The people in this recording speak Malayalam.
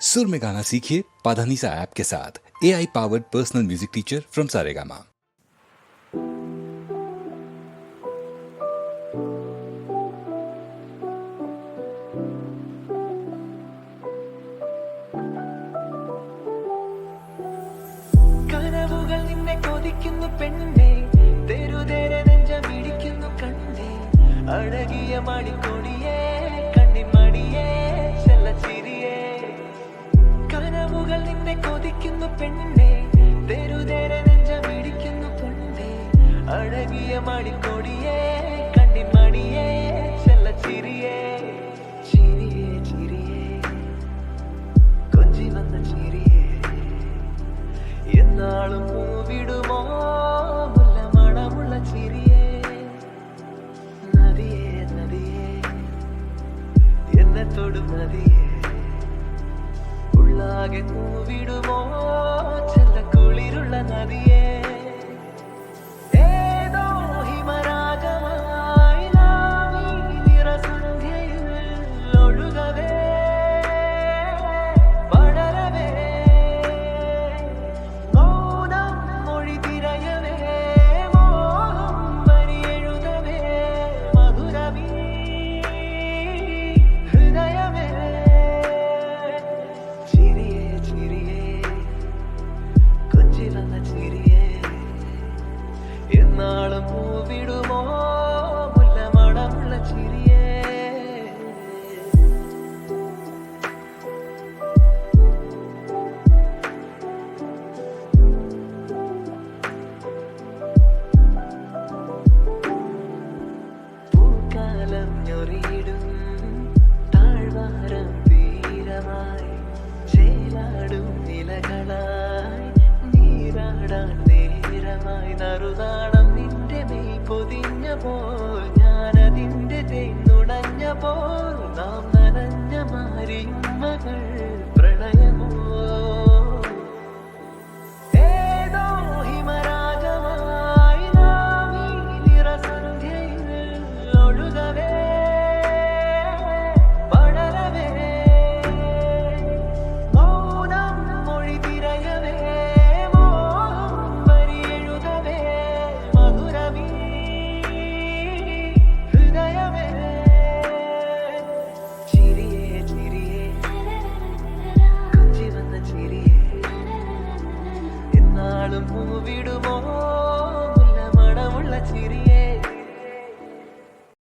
सुर में गाना सीखिए पाधानीसा ऐप के साथ A I powered personal music teacher from Saregama കനവുകൾ നിന്നെ കൊതിക്കുന്നു പെണ്ണെ തെരുതേരെ നെഞ്ചമിടിക്കുന്നു കണ്ണെ അഴകിയ മണിക്കൊടിയേ പെണ്ണെ. തെരുതേരെ നെഞ്ചമിടിക്കുന്നു കൊഞ്ചി വന്ന മണമുള്ള നദിയേ നദിയേ. നദിയേ. ഉള്ളാകെ പൂവിടുമോ? പൂക്കാലം ഞൊറിയിടും താഴ്വാരം തീരമായി ചേലാടും നീരാടാൻ നിന്റെ നാം നനഞ്ഞ മാറിയുമ്മകൾ விடுமா